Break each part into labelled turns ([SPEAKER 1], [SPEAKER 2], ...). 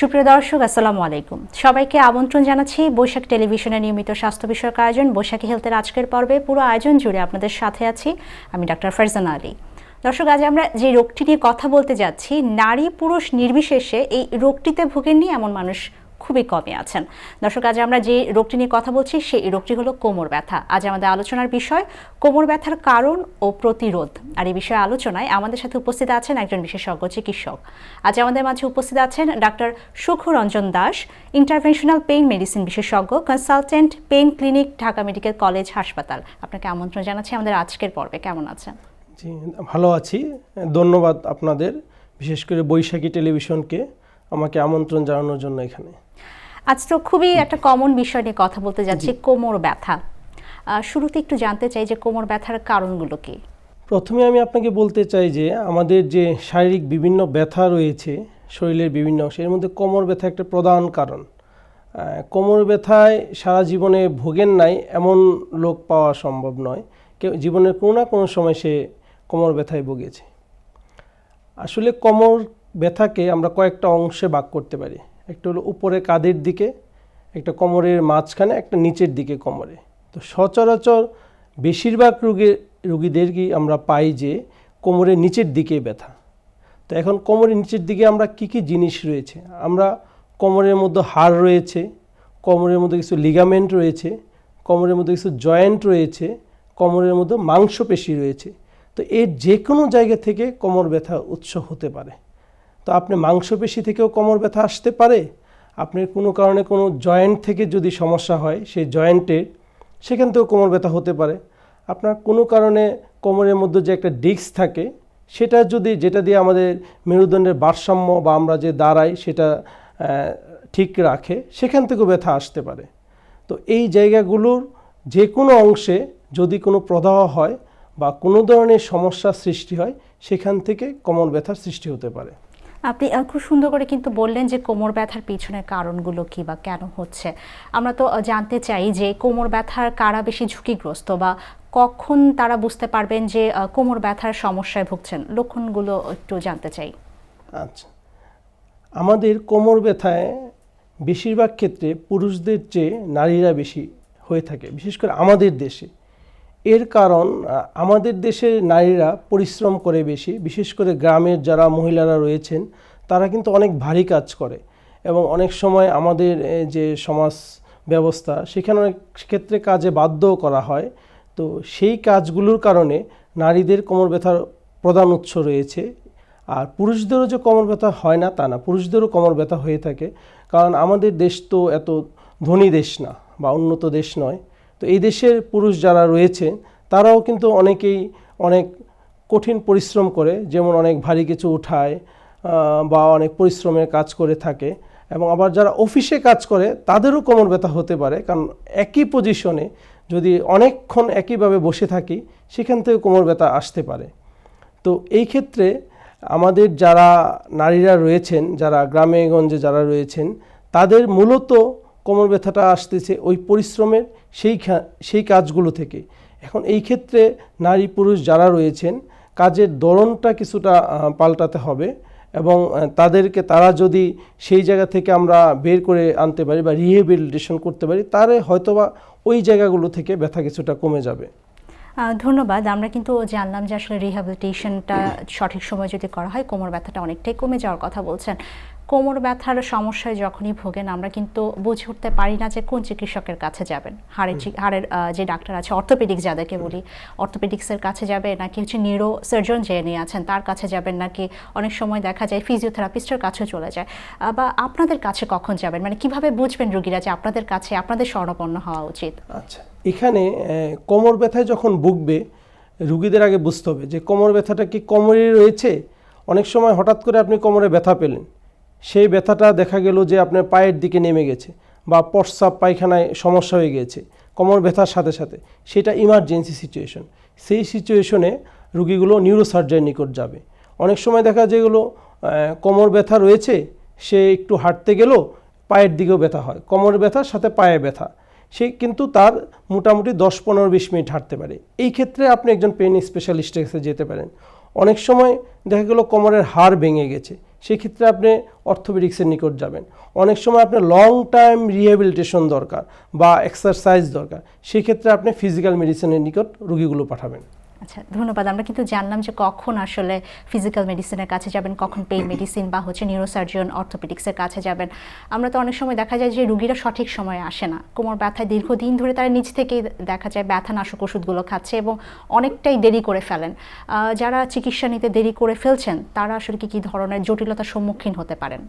[SPEAKER 1] সুপ্রিয় দর্শক, আসসালামু আলাইকুম। সবাইকে আমন্ত্রণ জানাচ্ছি বৈশাখ টেলিভিশনের নিয়মিত স্বাস্থ্য বিষয়ক আয়োজন বৈশাখী হেলথের আজকের পর্বে। পুরো আয়োজন জুড়ে আপনাদের সাথে আছি আমি ডাক্তার ফারজানা আলী। দর্শক, আজ আমরা যে রোগটি নিয়ে কথা বলতে যাচ্ছি, নারী পুরুষ নির্বিশেষে এই রোগটিতে ভোগেননি এমন মানুষ খুবই কমে আছেন। দর্শক, আজ আমরা যে রোগটি নিয়ে কথা বলছি, সেই রোগটি হলো কোমর ব্যথা। আজ আমাদের আলোচনার বিষয় কোমর ব্যথার কারণ ও প্রতিরোধ। আর এই বিষয়ে আলোচনায় আমাদের সাথে উপস্থিত আছেন একজন বিশেষজ্ঞ চিকিৎসক। আজ আমাদের মাঝে উপস্থিত আছেন doctor Sukhu Ranjan Das, interventional pain medicine বিশেষজ্ঞ, consultant pain clinic, Dhaka medical college হাসপাতাল। আপনাকে আমন্ত্রণ জানাচ্ছি আমাদের আজকের পর্বে। কেমন আছেন?
[SPEAKER 2] জি, ভালো আছি। ধন্যবাদ আপনাদের, বিশেষ করে বৈশাখী টেলিভিশনকে আমাকে আমন্ত্রণ জানানোর জন্য এখানে।
[SPEAKER 1] আজ তো খুবই একটা কমন বিষয় নিয়ে কথা বলতে যাচ্ছি কোমর ব্যথা। শুরুতে একটু জানতে চাই যে কোমর ব্যথার কারণগুলো কি?
[SPEAKER 2] প্রথমে আমি আপনাকে বলতে চাই যে আমাদের যে শারীরিক বিভিন্ন ব্যথা রয়েছে শরীরের বিভিন্ন অংশে এর মধ্যে কোমর ব্যথা একটা প্রধান কারণ। কোমর ব্যথায় সারা জীবনে ভোগেন নাই এমন লোক পাওয়া সম্ভব নয়। কেউ জীবনের কোনো না কোনো সময় সে কোমর ব্যথায় ভুগেছে। আসলে কোমর ব্যথাকে আমরা কয়েকটা অংশে ভাগ করতে পারি। একটা হলো উপরে কাঁধের দিকে, একটা কোমরের মাঝখানে, একটা নিচের দিকে কোমরে। তো সচরাচর বেশিরভাগ রোগীর রোগীদেরকেই আমরা পাই যে কোমরের নিচের দিকে ব্যথা। তো এখন কোমরের নিচের দিকে আমরা কি কি জিনিস রয়েছে? আমরা কোমরের মধ্যে হাড় রয়েছে, কোমরের মধ্যে কিছু লিগামেন্ট রয়েছে, কোমরের মধ্যে কিছু জয়েন্ট রয়েছে, কোমরের মধ্যে মাংসপেশি রয়েছে। তো এর যে কোনো জায়গা থেকে কোমর ব্যথা উৎস হতে পারে। তো আপনি মাংসপেশি থেকেও কোমর ব্যথা আসতে পারে। আপনার কোনো কারণে কোনো জয়েন্ট থেকে যদি সমস্যা হয়, সেই জয়েন্টের সেখান থেকেও কোমর ব্যথা হতে পারে। আপনার কোনো কারণে কোমরের মধ্যে যে একটা ডিস্ক থাকে, সেটা যদি, যেটা দিয়ে আমাদের মেরুদণ্ডের ভারসাম্য বা আমরা যে দাঁড়াই, সেটা ঠিক রাখে, সেখান থেকেও ব্যথা আসতে পারে। তো এই জায়গাগুলোর যে কোনো অংশে যদি কোনো প্রদাহ হয় বা কোনো ধরনের সমস্যার সৃষ্টি হয়, সেখান থেকে কোমর ব্যথার সৃষ্টি হতে পারে।
[SPEAKER 1] আপনি খুব সুন্দর করে কিন্তু বললেন যে কোমর ব্যথার পিছনের কারণগুলো কি বা কেন হচ্ছে। আমরা তো জানতে চাই যে কোমর ব্যথার কারা বেশি ঝুঁকিগ্রস্ত বা কখন তারা বুঝতে পারবেন যে কোমর ব্যথার সমস্যায় ভুগছেন? লক্ষণগুলো একটু জানতে চাই।
[SPEAKER 2] আচ্ছা। আমাদের কোমর ব্যথায় বেশিরভাগ ক্ষেত্রে পুরুষদের চেয়ে নারীরা বেশি হয়ে থাকে, বিশেষ করে আমাদের দেশে। এর কারণ আমাদের দেশে নারীরা পরিশ্রম করে বেশি, বিশেষ করে গ্রামের যারা মহিলারা রয়েছেন, তারা কিন্তু অনেক ভারী কাজ করে এবং অনেক সময় আমাদের যে সমাজ ব্যবস্থা, সেখানে অনেক ক্ষেত্রে কাজে বাধ্যও করা হয়। তো সেই কাজগুলোর কারণে নারীদের কোমর ব্যথার প্রধান উৎস রয়েছে। আর পুরুষদেরও যে কোমর ব্যথা হয় না, তা না। পুরুষদেরও কোমর ব্যথা হয়ে থাকে। কারণ আমাদের দেশ তো এত ধনী দেশ না বা উন্নত দেশ নয়। তো এই দেশের পুরুষ যারা রয়েছে, তারাও কিন্তু অনেকেই অনেক কঠিন পরিশ্রম করে, যেমন অনেক ভারী কিছু উঠায় বা অনেক পরিশ্রমের কাজ করে থাকে এবং আবার যারা অফিসে কাজ করে, তাদেরও কোমর ব্যথা হতে পারে। কারণ একই পজিশনে যদি অনেকক্ষণ একইভাবে বসে থাকি, সেখান থেকে কোমর ব্যথা আসতে পারে। তো এই ক্ষেত্রে আমাদের যারা নারীরা রয়েছেন, যারা গ্রামে গঞ্জে যারা রয়েছেন, তাদের মূলত কোমর ব্যথাটা আসতেছে, ওই পরিশ্রমের সেই সেই কাজগুলো থেকে। এখন এই ক্ষেত্রে নারী পুরুষ যারা রয়েছেন, কাজের ধরনটা কিছুটা পাল্টাতে হবে এবং তাদেরকে তারা যদি সেই জায়গা থেকে আমরা বের করে আনতে পারি বা রিহেবিলিটেশন করতে পারি তাহলে হয়তোবা ওই জায়গাগুলো থেকে ব্যথা কিছুটা কমে যাবে।
[SPEAKER 1] ধন্যবাদ। আমরা কিন্তু জানলাম যে আসলে রিহ্যাবিলিটেশনটা সঠিক সময় যদি করা হয়, কোমর ব্যথাটা অনেকটাই কমে যাওয়ার কথা বলছেন। কোমর ব্যথার সমস্যায় যখনই ভোগেন আমরা কিন্তু বুঝে উঠতে পারি না যে কোন চিকিৎসকের কাছে যাবেন। হাড়ের হাড়ের যে ডাক্তার আছে অর্থোপেডিক্স যাদেরকে বলি অর্থোপেডিক্সের কাছে যাবে নাকি হচ্ছে নিউরো সার্জন যে নিয়ে আছেন তার কাছে যাবেন নাকি অনেক সময় দেখা যায় ফিজিওথেরাপিস্টের কাছে চলে যায়। বা আপনাদের কাছে কখন যাবেন? মানে কীভাবে বুঝবেন রোগীরা যে আপনাদের কাছে আপনাদের স্বর্ণপন্ন হওয়া উচিত?
[SPEAKER 2] আচ্ছা এখানে কোমর ব্যথায় যখন ভুগবে রুগীদের আগে বুঝতে হবে যে কোমর ব্যথাটা কি কোমরে রয়েছে? অনেক সময় হঠাৎ করে আপনি কোমরে ব্যথা পেলেন। সেই ব্যথাটা দেখা গেল যে আপনার পায়ের দিকে নেমে গেছে বা প্রস্রাব পায়খানায় সমস্যা হয়ে গেছে, কোমর ব্যথার সাথে সাথে। সেটা ইমার্জেন্সি সিচুয়েশন সেই সিচুয়েশনে রুগীগুলো নিউরোসার্জারি নিকট যাবে। অনেক সময় দেখা যেগুলো কোমর ব্যথা রয়েছে, সে একটু হাঁটতে গেলেও পায়ের দিকেও ব্যথা হয়। কোমর ব্যথার সাথে পায়ে ব্যথা। সে কিন্তু তার মোটামুটি দশ পনেরো বিশ মিনিট হাঁটতে পারে। এই ক্ষেত্রে আপনি একজন পেন স্পেশালিস্টের কাছে যেতে পারেন। অনেক সময় দেখা গেলো কোমরের হাড় ভেঙে গেছে। সেক্ষেত্রে আপনি অর্থোপেডিক্সের নিকট যাবেন। অনেক সময় আপনার লং টাইম রিহ্যাবিলিটেশন দরকার বা এক্সারসাইজ দরকার। সেক্ষেত্রে আপনি ফিজিক্যাল মেডিসিনের নিকট রুগীগুলো পাঠাবেন।
[SPEAKER 1] আচ্ছা ধন্যবাদ। আমরা কিন্তু জানলাম যে কখন আসলে ফিজিক্যাল মেডিসিনের কাছে যাবেন কখন পেইন মেডিসিন বা হচ্ছে নিউরোসার্জন অর্থোপেডিক্সের কাছে যাবেন। আমরা তো অনেক সময় দেখা যায় যে রুগীরা সঠিক সময়ে আসে না। কোমর ব্যথায় দীর্ঘদিন ধরে তারা নিজ থেকেই দেখা যায় ব্যথানাশক ওষুধগুলো খাচ্ছে এবং অনেকটাই দেরি করে ফেলেন। যারা চিকিৎসা নিতে দেরি করে ফেলছেন তারা আসলে কি কী ধরনের জটিলতার সম্মুখীন হতে পারেন?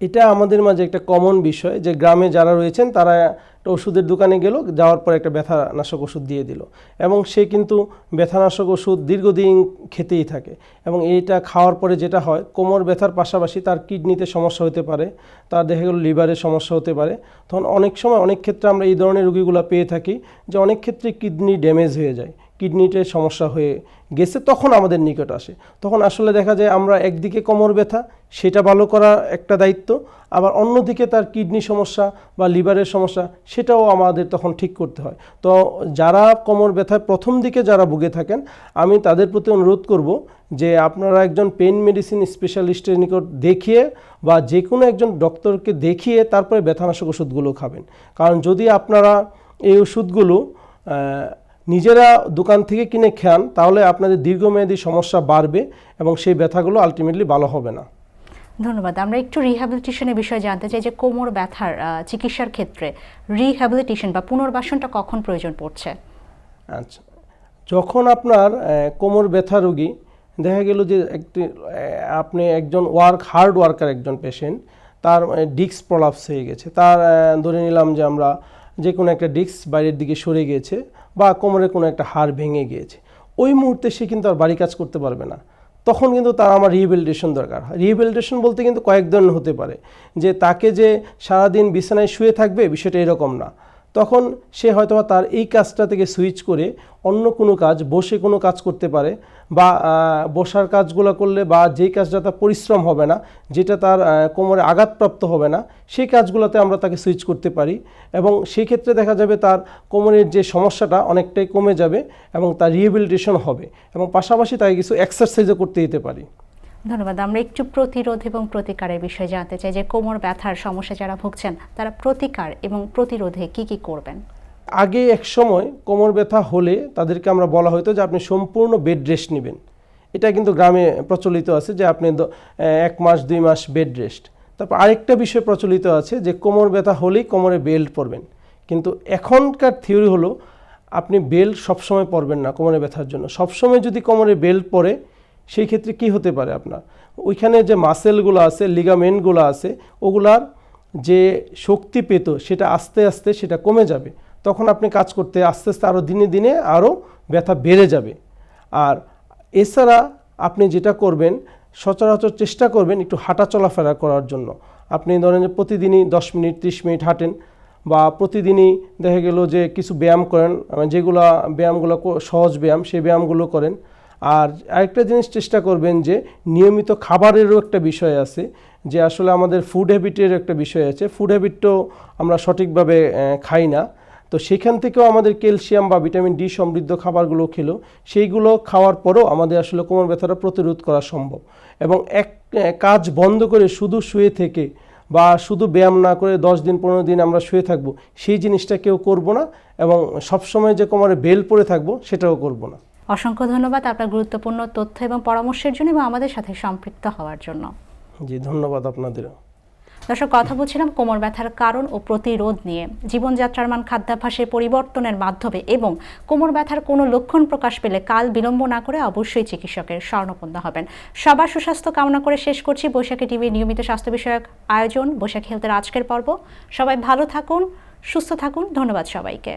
[SPEAKER 2] এটা আমাদের মাঝে একটা কমন বিষয় যে গ্রামে যারা রয়েছেন, তারা একটা ওষুধের দোকানে গেল, যাওয়ার পর একটা ব্যথানাশক ওষুধ দিয়ে দিল। এবং সে কিন্তু ব্যথানাশক ওষুধ দীর্ঘদিন খেতেই থাকে। এবং এইটা খাওয়ার পরে যেটা হয়, কোমর ব্যথার পাশাপাশি তার কিডনিতে সমস্যা হতে পারে, তার দেখা গেল লিভারের সমস্যা হতে পারে। তখন অনেক সময় অনেক ক্ষেত্রে আমরা এই ধরনের রুগীগুলো পেয়ে থাকি, যে অনেক ক্ষেত্রে কিডনি ড্যামেজ হয়ে যায়। কিডনিতে সমস্যা হয়ে গেছে, তখন আমাদের নিকট আসে। তখন আসলে দেখা যায় আমরা একদিকে কোমর ব্যথা, সেটা ভালো করা একটা দায়িত্ব, আবার অন্যদিকে তার কিডনি সমস্যা বা লিভারের সমস্যা, সেটাও আমাদের তখন ঠিক করতে হয়। তো যারা কোমর ব্যথায় প্রথম দিকে যারা ভুগে থাকেন, আমি তাদের প্রতি অনুরোধ করব যে আপনারা একজন পেন মেডিসিন স্পেশালিস্টের নিকট দেখিয়ে বা যে কোনো একজন ডক্টরকে দেখিয়ে তারপরে ব্যথানাশক ওষুধগুলো খাবেন। কারণ যদি আপনারা এই ওষুধগুলো নিজেরা দোকান থেকে কিনে খান তাহলে আপনাদের দীর্ঘমেয়াদী সমস্যা বাড়বে এবং সেই ব্যথাগুলো আলটিমেটলি ভালো হবে না।
[SPEAKER 1] ধন্যবাদ। আমরা একটু রিহ্যাবিলিটেশনের বিষয়ে জানতে চাই যে কোমর ব্যথার চিকিৎসার ক্ষেত্রে রিহ্যাবিলিটেশন বা পুনর্বাসনটা কখন প্রয়োজন পড়ছে?
[SPEAKER 2] আচ্ছা যখন আপনার কোমর ব্যথা রোগী দেখা গেল যে একটি আপনি একজন ওয়ার্ক হার্ড ওয়ার্কার একজন পেশেন্ট তার ডিস্ক প্রলাপস হয়ে গেছে। তার ধরে নিলাম যে আমরা যে কোনো একটা ডিস্ক বাইরের দিকে সরে গিয়েছে বা কোমরের কোনো একটা হাড় ভেঙে গিয়েছে। ওই মুহূর্তে সে কিন্তু আর বাড়ি কাজ করতে পারবে না। তখন কিন্তু তার আমার রিহেবিলিটেশন দরকার হয়। রিহেবিলিটেশন বলতে কিন্তু কয়েক ধরনের হতে পারে। যে তাকে যে সারাদিন বিছানায় শুয়ে থাকবে, বিষয়টা এরকম না। তখন সে হয়তোবা তার এই কাজটা থেকে সুইচ করে অন্য কোনো কাজ, বসে কোনো কাজ করতে পারে বা বসার কাজগুলো করলে বা যেই কাজটা তার পরিশ্রম হবে না, যেটা তার কোমরে আঘাতপ্রাপ্ত হবে না, সেই কাজগুলোতে আমরা তাকে সুইচ করতে পারি এবং সেই ক্ষেত্রে দেখা যাবে তার কোমরের যে সমস্যাটা অনেকটাই কমে যাবে এবং তার রিহেবিলিটেশন হবে এবং পাশাপাশি তাকে কিছু এক্সারসাইজও করতে দিতে পারি।
[SPEAKER 1] ধন্যবাদ। আমরা একটু প্রতিরোধ এবং প্রতিকারের বিষয়ে জানতে চাই যে কোমর ব্যথার সমস্যা যারা ভুগছেন, তারা প্রতিকার এবং প্রতিরোধে কি কি করবেন?
[SPEAKER 2] আগে এক সময় কোমর ব্যথা হলে তাদেরকে আমরা বলা হতো যে আপনি সম্পূর্ণ বেড রেস্ট নেবেন। এটা কিন্তু গ্রামে প্রচলিত আছে যে আপনি এক মাস, দুই মাস বেড রেস্ট তারপর আরেকটা বিষয় প্রচলিত আছে যে কোমর ব্যথা হলেই কোমরে বেল্ট পরবেন। কিন্তু এখনকার থিওরি হলো আপনি বেল্ট সবসময় পরবেন না কোমরে ব্যথার জন্য। সবসময় যদি কোমরে বেল্ট পরে সেই ক্ষেত্রে কি হতে পারে আপনার? ওইখানে যে মাসেলগুলো আছে লিগামেন্টগুলো আছে, ওগুলার যে শক্তি পেত, সেটা আস্তে আস্তে সেটা কমে যাবে। তখন আপনি কাজ করতে আস্তে আস্তে আরও দিনে দিনে আরও ব্যথা বেড়ে যাবে। আর এছাড়া আপনি যেটা করবেন, সচরাচর চেষ্টা করবেন একটু হাঁটা চলাফেরা করার জন্য। আপনি ধরেন যে প্রতিদিনই দশ মিনিট, ত্রিশ মিনিট হাঁটেন বা প্রতিদিনই দেখা গেল যে কিছু ব্যায়াম করেন, যেগুলো ব্যায়ামগুলো সহজ ব্যায়াম, সেই ব্যায়ামগুলো করেন। আর আরেকটা জিনিস চেষ্টা করবেন যে নিয়মিত খাবারেরও একটা বিষয় আছে, যে আসলে আমাদের ফুড হ্যাবিটের একটা বিষয় আছে। ফুড হ্যাবিটটাও আমরা সঠিকভাবে খাই না। তো সেখান থেকেও আমাদের ক্যালসিয়াম বা ভিটামিন ডি সমৃদ্ধ খাবারগুলো খেলো। সেইগুলো খাওয়ার পরেও আমাদের আসলে কোমর ব্যথাটা প্রতিরোধ করা সম্ভব। এবং এক কাজ বন্ধ করে শুধু শুয়ে থেকে বা শুধু ব্যায়াম না করে দশ দিন, পনেরো দিন আমরা শুয়ে থাকব, সেই জিনিসটা কেউ করব না। এবং সবসময় যে কোমরে বেল পরে থাকব, সেটাও করব না।
[SPEAKER 1] অসংখ্য ধন্যবাদ আপনার গুরুত্বপূর্ণ তথ্য এবং পরামর্শের জন্য এবং আমাদের সাথে সম্পৃক্ত হওয়ার জন্য।
[SPEAKER 2] জি ধন্যবাদ আপনাদেরও।
[SPEAKER 1] দর্শক কথা বলছিলাম কোমর ব্যথার কারণ ও প্রতিরোধ নিয়ে। জীবনযাত্রার মান খাদ্যাভ্যাসের পরিবর্তনের মাধ্যমে এবং কোমর ব্যথার কোনো লক্ষণ প্রকাশ পেলে কাল বিলম্ব না করে অবশ্যই চিকিৎসকের স্বর্ণপন্ন হবেন। সবার সুস্বাস্থ্য কামনা করে শেষ করছি বৈশাখী টিভির নিয়মিত স্বাস্থ্য বিষয়ক আয়োজন বৈশাখী হেলথের আজকের পর্ব। সবাই ভালো থাকুন সুস্থ থাকুন। ধন্যবাদ সবাইকে।